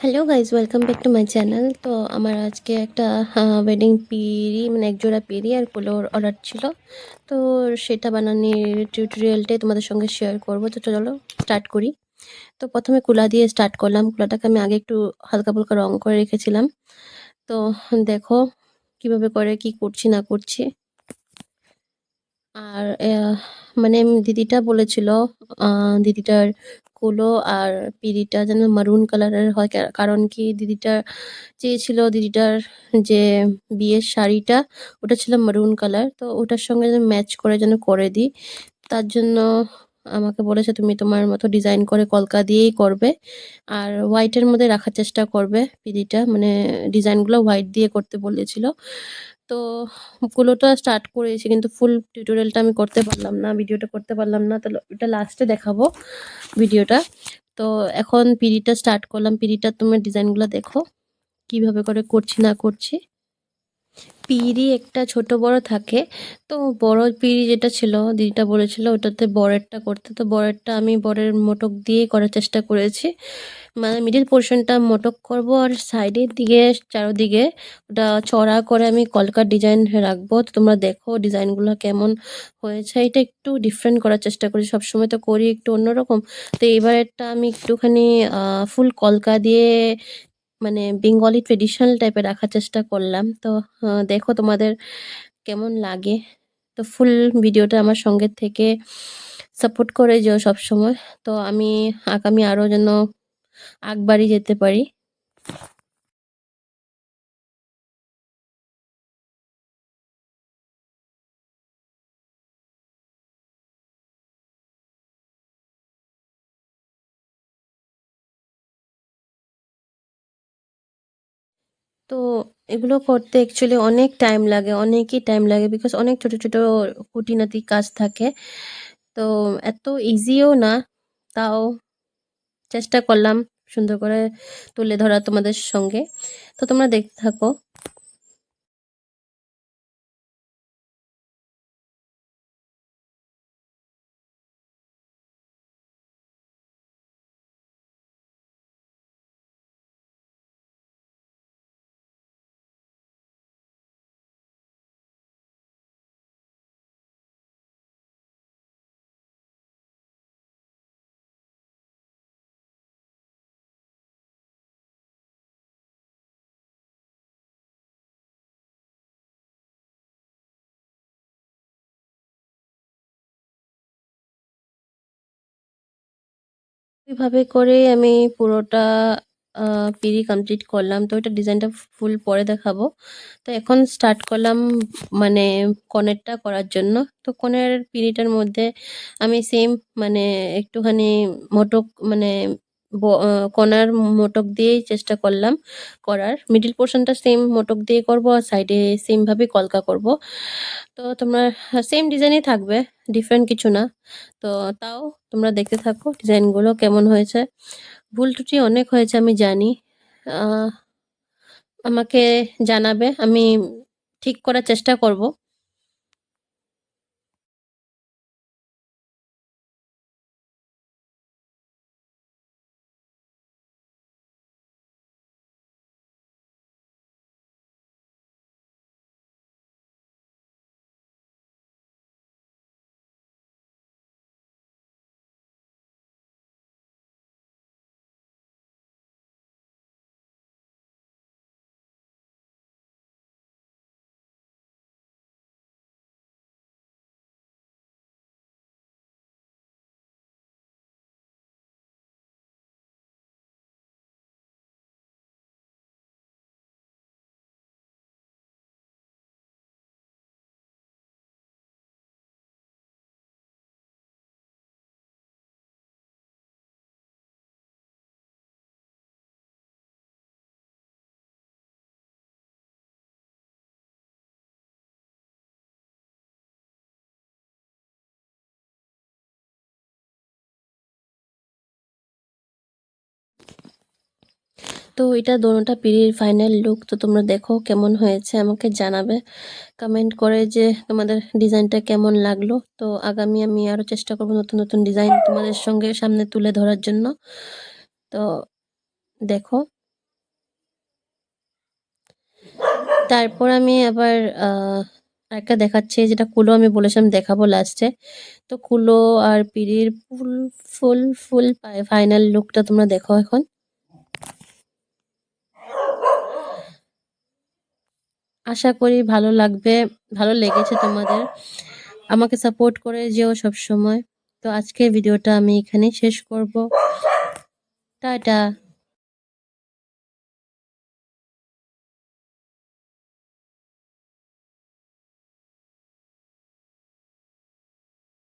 Hello guys welcome back to my channel তো আমার আজকে একটা ওয়েডিং পিড়ি মানে একজোড়া পিড়ি আর কুলোর অর্ডার ছিল। তো সেটা বানানোর টিউটোরিয়ালটাই তোমাদের সঙ্গে শেয়ার করব। তো চলো স্টার্ট করি। তো প্রথমে কুলা দিয়ে স্টার্ট করলাম। কুলাটাকে আমি আগে একটু হালকা ফুলকা রং করে রেখেছিলাম। তো দেখো কীভাবে করে, কি করছি, না করছি। আর মানে দিদিটা বলেছিল দিদিটার কুলো আর পিড়িটা যেন মারুন কালারের হয় কারণ কি দিদিটা চেয়েছিল, দিদিটার যে বিয়ের শাড়িটা, ওটা ছিল মারুন কালার তো ওটার সঙ্গে যেন ম্যাচ করে যেন করে দিই। তার জন্য আমাকে বলেছে, তুমি তোমার মতো ডিজাইন করে কলকা দিয়েই করবে আর হোয়াইটের মধ্যে রাখার চেষ্টা করবে পিড়িটা। মানে ডিজাইনগুলো হোয়াইট দিয়ে করতে বলেছিল। তো কুলোটা স্টার্ট করেছি, কিন্তু ফুল টিউটোরিয়ালটা আমি করতে পারলাম না ভিডিওটা করতে পারলাম না, তাহলে ওটা লাস্টে দেখাবো ভিডিওটা তো এখন পিড়িটা স্টার্ট করলাম পিড়িটা তোমার ডিজাইনগুলো দেখো, কীভাবে করে করছি, না করছি। পিঁড়ি একটা ছোট বড় থাকে। তো বড় পিঁড়ি যেটা ছিল, দিদিটা বলেছিল ওটাতে বরেরটা করতে। তো বরেরটা আমি বরের মোটক দিয়ে করার চেষ্টা করেছি। মানে মিডিল পোর্শনটা মোটক করব আর সাইডের দিকে, চারোদিকে ওটা চড়া করে আমি কলকার ডিজাইন রাখব। তো তোমরা দেখো ডিজাইনগুলো কেমন হয়েছে। এটা একটু ডিফারেন্ট করার চেষ্টা করি। সবসময় তো করি একটু অন্যরকম। তো এবারেরটা আমি একটুখানি ফুল কলকা দিয়ে মানে বেঙ্গলি ট্রেডিশনাল টাইপে রাখার চেষ্টা করলাম। তো দেখো তোমাদের কেমন লাগে? তো ফুল ভিডিওটা আমার সঙ্গে থেকে সাপোর্ট করে যেও সবসময়। তো আমি আগামী আরও যেন আগবাড়ি যেতে পারি। তো এগুলো করতে অ্যাকচুয়ালি অনেক টাইম লাগে, অনেকই টাইম লাগে বিকজ অনেক ছোট ছোট খুঁটিনাটি কাজ থাকে। তো এত ইজিও না, তাও চেষ্টা করলাম সুন্দর করে তুলে ধরা তোমাদের সঙ্গে। তো তোমরা দেখতে থাকো। এভাবে করে আমি পুরোটা পিড়ি কমপ্লিট করলাম। তো এটা ডিজাইনটা ফুল পরে দেখাবো। তো এখন স্টার্ট করলাম মানে কনেরটা করার জন্য। তো কনের পিড়িটার মধ্যে আমি সেম মানে একটুখানি মোটক মানে কনার মোটক দিয়েই চেষ্টা করলাম করার। মিডিল পোর্শনটা সেম মোটক দিয়ে করব আর সাইডে সেমভাবেই কলকা করব। তো তোমরা সেম ডিজাইনই থাকবে ডিফারেন্ট কিছু না। তো তাও তোমরা দেখতে থাকো ডিজাইনগুলো কেমন হয়েছে। ভুল ত্রুটি অনেক হয়েছে আমি জানি। আমাকে জানাবে, আমি ঠিক করার চেষ্টা করব। তো এটা দোনোটা পিড়ির ফাইনাল লুক তো তোমরা দেখো কেমন হয়েছে, আমাকে জানাবে। কমেন্ট করে যে তোমাদের ডিজাইনটা কেমন লাগল। তো আগামী আমি আরও চেষ্টা করব নতুন নতুন ডিজাইন তোমাদের সঙ্গে সামনে তুলে ধরার জন্য। তো দেখো। তারপর আমি আবার একটা দেখাচ্ছি, যেটা কুলো আমি বলেছিলাম দেখাবো লাস্টে তো কুলো আর পিড়ির ফুল ফুল ফুল ফাইনাল লুকটা তোমরা দেখো এখন। আশা করি ভালো লাগবে, ভালো লেগেছে তোমাদের। আমাকে সাপোর্ট করে যেও সব সময় তো আজকের ভিডিওটা আমি এখানেই শেষ করব। টাটা।